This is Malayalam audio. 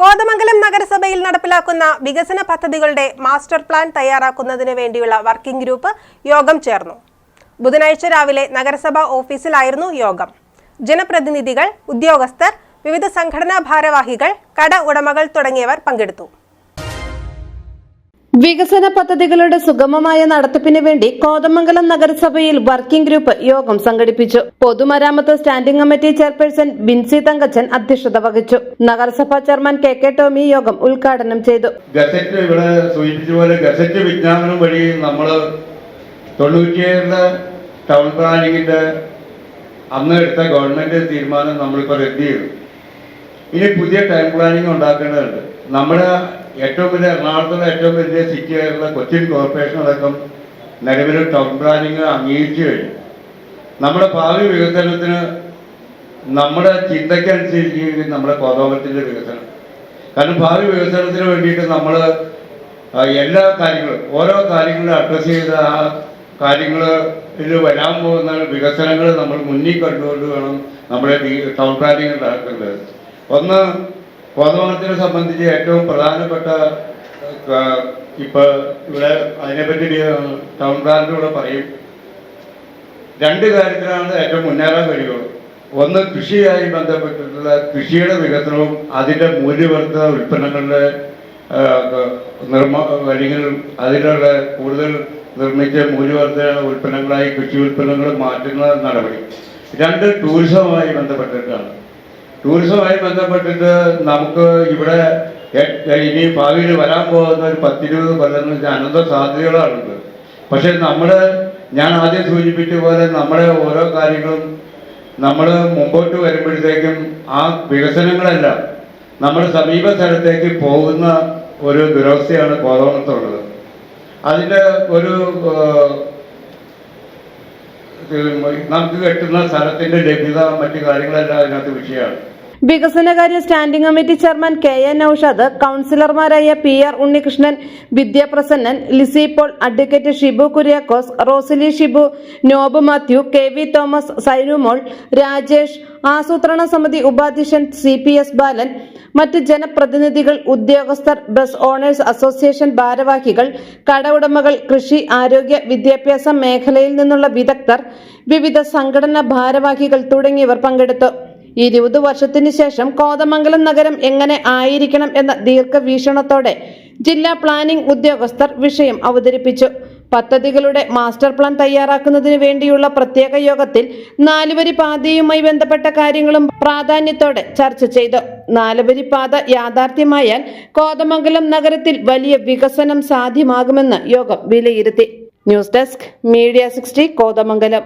കോതമംഗലം നഗരസഭയിൽ നടപ്പിലാക്കുന്ന വികസന പദ്ധതികളുടെ മാസ്റ്റർ പ്ലാൻ തയ്യാറാക്കുന്നതിന് വേണ്ടിയുള്ള വർക്കിംഗ് ഗ്രൂപ്പ് യോഗം ചേർന്നു. ബുധനാഴ്ച രാവിലെ നഗരസഭാ ഓഫീസിലായിരുന്നു യോഗം. ജനപ്രതിനിധികൾ ഉദ്യോഗസ്ഥർ വിവിധ സംഘടനാ ഭാരവാഹികൾ കട ഉടമകൾ തുടങ്ങിയവർ പങ്കെടുത്തു. വികസന പദ്ധതികളുടെ സുഗമമായ നടത്തിപ്പിന് വേണ്ടി കോതമംഗലം നഗരസഭയിൽ വർക്കിംഗ് ഗ്രൂപ്പ് യോഗം സംഘടിപ്പിച്ചു. പൊതുമരാമത്ത് standing committee chairperson Binsy Thankachan അധ്യക്ഷത വഹിച്ചു. നഗരസഭാ ചെയർമാൻ കെ കെ ടോമി യോഗം ഉദ്ഘാടനം ചെയ്തു. ഗസറ്റ് ഇവിടെ സൂചിപ്പിച്ച പോലെ ഗസറ്റ് വിജ്ഞാപനം വഴി നമ്മൾ തൊണ്ണൂറ്റിയേഴിലെ ടൗൺ പ്ലാനിങ്ങിന്റെ അന്ന് എടുത്ത ഗവൺമെന്റ് തീരുമാനം നമ്മളിപ്പോൾ റദ്ദ് ചെയ്തു. ഇനി പുതിയ ടൈം പ്ലാനിങ് ഉണ്ടാക്കേണ്ടതുണ്ട്. നമ്മുടെ ഏറ്റവും വലിയ എറണാകുളത്തുള്ള ഏറ്റവും വലിയ സിറ്റി ആയിട്ടുള്ള കൊച്ചിൻ കോർപ്പറേഷൻ അടക്കം നിലവിൽ ടൗൺ പ്ലാനിങ് അംഗീകരിച്ചു കഴിഞ്ഞു. നമ്മുടെ ഭാവി വികസനത്തിന് നമ്മുടെ ചിന്തയ്ക്കനുസരിച്ചിരിക്കും നമ്മുടെ കോതോപത്തിന്റെ വികസനം. കാരണം ഭാവി വികസനത്തിന് വേണ്ടിയിട്ട് നമ്മൾ എല്ലാ കാര്യങ്ങളും ഓരോ കാര്യങ്ങളും അഡ്രസ്സ് ചെയ്ത് ആ കാര്യങ്ങളിൽ വരാൻ പോകുന്ന വികസനങ്ങൾ നമ്മൾ മുന്നിൽ കണ്ടുകൊണ്ട് വേണം നമ്മുടെ ടൗൺ പ്ലാനിങ് നടക്കേണ്ടത് ഒന്ന് കോതമംഗലത്തിനെ സംബന്ധിച്ച് ഏറ്റവും പ്രധാനപ്പെട്ട ഇപ്പോൾ ഇപ്പൊ ഇവിടെ അതിനെപ്പറ്റി ടൗൺ പ്ലാനിലൂടെ പറയും. രണ്ട് കാര്യത്തിലാണ് ഏറ്റവും മുന്നേറാൻ കഴിയുള്ളൂ. ഒന്ന് കൃഷിയായി ബന്ധപ്പെട്ടിട്ടുള്ള കൃഷിയുടെ വികസനവും അതിന്റെ മൂല്യവർദ്ധിത ഉൽപ്പന്നങ്ങളുടെ നിർമ്മ അല്ലെങ്കിൽ അതിലുള്ള കൂടുതൽ നിർമ്മിച്ച മൂല്യവർദ്ധ ഉൽപ്പന്നങ്ങളായി കൃഷി ഉൽപ്പന്നങ്ങൾ മാറ്റുന്ന നടപടി. രണ്ട് ടൂറിസവുമായി ബന്ധപ്പെട്ടിട്ടാണ്. ടൂറിസവുമായി ബന്ധപ്പെട്ടിട്ട് നമുക്ക് ഇവിടെ ഇനി ഭാവിയിൽ വരാൻ പോകുന്ന ഒരു പത്തിരുപത് കൊല്ലം അനന്ത സാധ്യതകളാണുള്ളത്. പക്ഷെ നമ്മൾ ഞാൻ ആദ്യം സൂചിപ്പിച്ച പോലെ നമ്മുടെ ഓരോ കാര്യങ്ങളും നമ്മൾ മുമ്പോട്ട് വരുമ്പോഴത്തേക്കും ആ വികസനങ്ങളെല്ലാം നമ്മുടെ സമീപ സ്ഥലത്തേക്ക് പോകുന്ന ഒരു ദുരവസ്ഥയാണ് കോതോണത്തുള്ളത് അതിന്റെ ഒരു നമുക്ക് കിട്ടുന്ന സ്ഥലത്തിന്റെ ലഭ്യത മറ്റു കാര്യങ്ങളെല്ലാം അതിനകത്ത് വിഷയമാണ്. വികസനകാര്യ standing committee chairman K N Aushad കൌൺസിലർമാരായ P R Unnikrishnan Vidya Prasannan Lissy Paul advocate Shibu Kuriakose Rosely Shibu Nob Mathew K V Thomas Sainumol Rajesh ആസൂത്രണ സമിതി ഉപാധ്യക്ഷൻ സി പി എസ് ബാലൻ മറ്റ് ജനപ്രതിനിധികൾ ഉദ്യോഗസ്ഥർ ബസ് ഓണേഴ്സ് അസോസിയേഷൻ ഭാരവാഹികൾ കട ഉടമകൾ കൃഷി ആരോഗ്യ വിദ്യാഭ്യാസ മേഖലയിൽ നിന്നുള്ള വിദഗ്ധർ വിവിധ സംഘടനാ ഭാരവാഹികൾ തുടങ്ങിയവർ പങ്കെടുത്തു. ഇരുപത് വർഷത്തിന് ശേഷം കോതമംഗലം നഗരം എങ്ങനെ ആയിരിക്കണം എന്ന ദീർഘവീക്ഷണത്തോടെ ജില്ലാ പ്ലാനിംഗ് ഉദ്യോഗസ്ഥർ വിഷയം അവതരിപ്പിച്ചു. പദ്ധതികളുടെ മാസ്റ്റർ പ്ലാൻ തയ്യാറാക്കുന്നതിന് വേണ്ടിയുള്ള പ്രത്യേക യോഗത്തിൽ നാലുവരി പാതയുമായി ബന്ധപ്പെട്ട കാര്യങ്ങളും പ്രാധാന്യത്തോടെ ചർച്ച ചെയ്തു. നാലുവരി പാത യാഥാർത്ഥ്യമായാൽ കോതമംഗലം നഗരത്തിൽ വലിയ വികസനം സാധ്യമാകുമെന്ന് യോഗം വിലയിരുത്തി. News desk media sixty Kothamangalam.